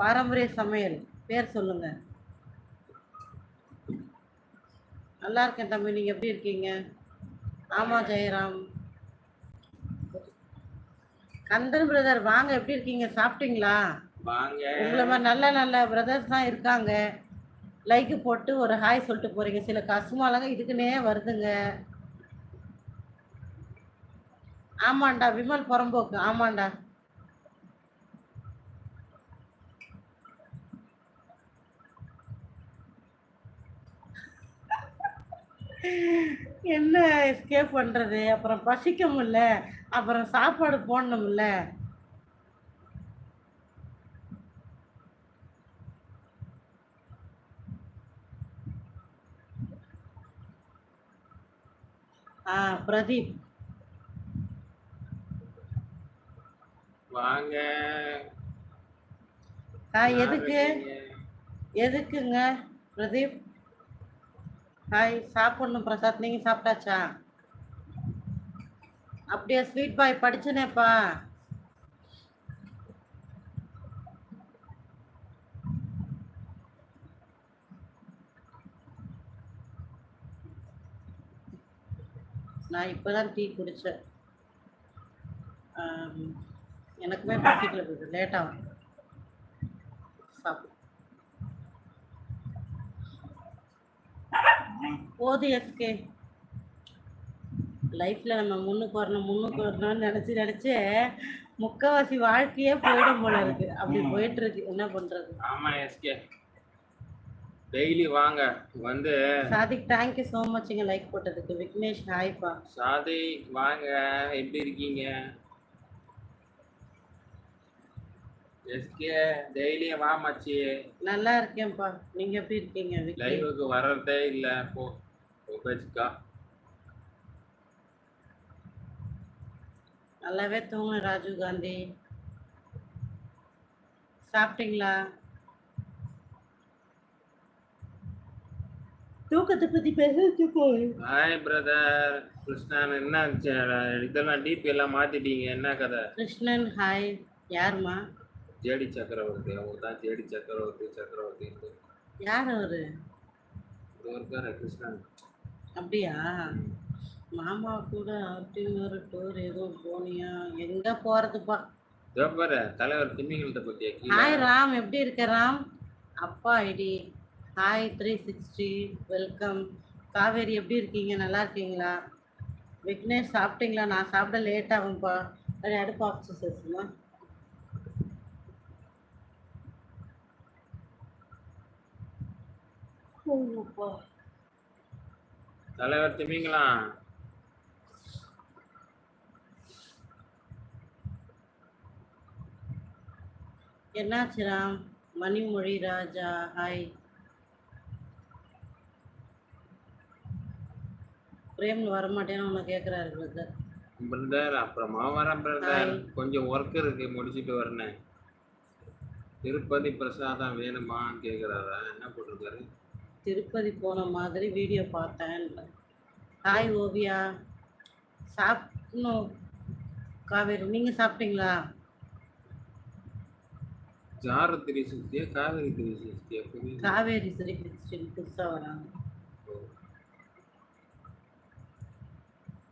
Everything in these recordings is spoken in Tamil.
பாரம்பரிய சமையல். பேர் சொல்லுங்க. நல்லா இருக்கேன் தம்பி நீங்க எப்படி இருக்கீங்க? ஆமா ஜெயராம். கந்தன் பிரதர் வாங்க எப்படி இருக்கீங்க? சாப்பிட்டீங்களா? வாங்க. உங்களை மாதிரி நல்ல நல்ல பிரதர்ஸ் தான் இருக்காங்க. லைக்கு போட்டு ஒரு ஹாய் சொல்லிட்டு போறீங்க. சில கசுமாலங்க இதுக்குன்னே வருதுங்க. ஆமாண்டா விமல் புறம்போக்கு. ஆமாண்டா. என்ன எஸ்கேப் பண்றது? அப்புறம் பசிக்க முடியல. அப்புறம் சாப்பாடு போடணும்ல ஆ பிரதீப். வாங்க. ஆ எதுக்கு? எதுக்குங்க பிரதீப்? ஹாய் சாப்பிடணும் பிரசாத். நீங்க சாப்பிட்டாச்சா? அப்படியே ஸ்வீட் பாய் படிச்சனேப்பா. நான் இப்பதான் டீ குடிச்சேன். எனக்குமே பசிக்கல லேட்டாகும் சாப்பிட்டு போது எஸ்கே. லைஃப்ல நம்ம முன்னுக்கு வரணும் முன்னுக்கு வரணும்னு நினைச்சு நினைச்சு முக்கவாசி வாழ்க்கையே போயிடும் போல இருக்கு. அப்படி போயிட்டு இருக்கு என்ன பண்றது? ஆமா எஸ்கே. டெய்லி வாங்க. வந்து சாதிக் தேங்க்யூ ஸோ மச்ங்க லைக் போட்டதுக்கு. விக்னேஷ் ஹாய்ப்பா சாதி வாங்க. எப்படி இருக்கீங்க? எஸ்கே டெய்லியும் வா மச்சி. நல்லா இருக்கேன்ப்பா. நீங்க எப்படி இருக்கீங்க விக்கி லைவுக்கு வர்றதே இல்ல போ. பேச்சுக்கா நல்லாவே தூங்கு ராஜீவ் காந்தி. சாப்பிட்டீங்களா? தூக்கத்தை பத்தி பேசுறது போய் ஹாய் பிரதர் கிருஷ்ணன் என்ன? இதெல்லாம் டிபி எல்லாம் மாத்திட்டீங்க. என்ன கதை? கிருஷ்ணன் ஹாய் யாருமா ஜேடி சக்கரவர்த்தி. அவங்க தான் ஜேடி சக்கரவர்த்தி சக்கரவர்த்தி யார் அவரு? இது இருக்காரு கிருஷ்ணன். அப்படியா? மாமா கூட அப்படின்னு ஒரு டூர் எதுவும் போனியா? எங்க போறதுப்பா? பாரு தலைவர் திமிங்கலத்தை பத்தியா கீழே? ஹாய் ராம். எப்படி இருக்க ராம்? அப்பா ID. Hi three sixty welcome Kaveri எப்படி இருக்கீங்க? நல்லா இருக்கீங்களா? விக்னேஷ் சாப்பிட்டீங்களா? நான் சாப்பிட லேட் ஆகும்ப்பா. அது அடுப்பு ஆஃபீஸர்ஸ்மா தலைவர் திமிங்கலாம் என்னாச்சு ராம்? மணிமொழி ராஜா ஹாய் பிரேம்னு வரமாட்டேன்னு உன்னை கேட்குறாரு பிரதர் பிரதர் அப்புறமா வரேன் பிரதர். கொஞ்சம் ஒர்க் இருக்கு முடிச்சிட்டு வரேன். திருப்பதி பிரசாதம் வேணுமான்னு கேக்குறாரா? என்ன போட்டிருக்காரு? திருப்பதி போன மாதிரி வீடியோ பார்த்தேன். ஹாய் ஓவியா. சாப்பிடணும். காவேரி நீங்கள் சாப்பிட்டீங்களா? ஜார த்ரீ சிக்ஸ்டியா காவேரி த்ரீ புரியுது. காவேரி ஸ்ரீ கிறிஸ்டின் புதுசாக வராங்க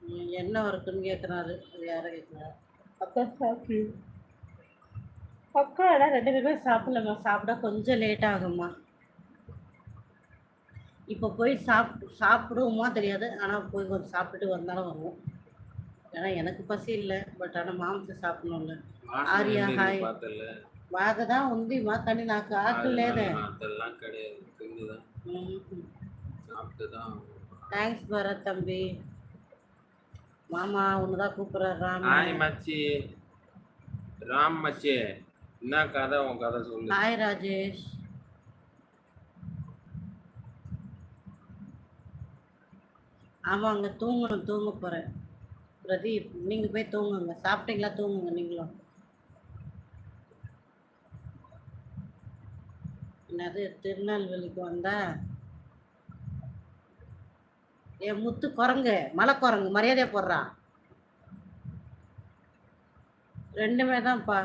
ம், என்ன ஒர்க்குன்னு கேட்குறாரு அது யாரை கேட்குறாரு அக்கா சாப்பிடு. அக்கா எல்லாம் ரெண்டு பேருமே சாப்பிடலம்மா. சாப்பிட கொஞ்சம் லேட் ஆகும்மா. இப்போ போய் சாப் சாப்பிடுவோமா தெரியாது. ஆனால் போய் கொஞ்சம் சாப்பிட்டுட்டு வந்தாலும் வருவோம். ஏன்னா எனக்கு பசி இல்லை. பட் ஆனால் மாம்சம் சாப்பிடணும்ல. ஆரியா ஹாய். வாக தான் உந்திமா தண்ணி நாக்கு ஆக்கலேதே அதெல்லாம் கிடையாது. சாப்பிட்டு தான் தேங்க்ஸ் பரத் தம்பி. மாமா ஒன்று தான் கூப்பிட்றாரு ராம். ஹாய் மச்சி. ராம் மச்சி. என்ன கதை? உன் கதை சொல்லு. ஹாய் ராஜேஷ். ஆமாங்க தூங்கணும் தூங்க போகிறேன் பிரதீப் நீங்கள் போய் தூங்குங்க. சாப்பிட்டீங்களா? தூங்குங்க நீங்களும். என்னது திருநெல்வேலிக்கு வந்தா? என் முத்து குரங்கு மலை குரங்கு மரியாதையாக போடுறான் ரெண்டுமே தான்ப்பா.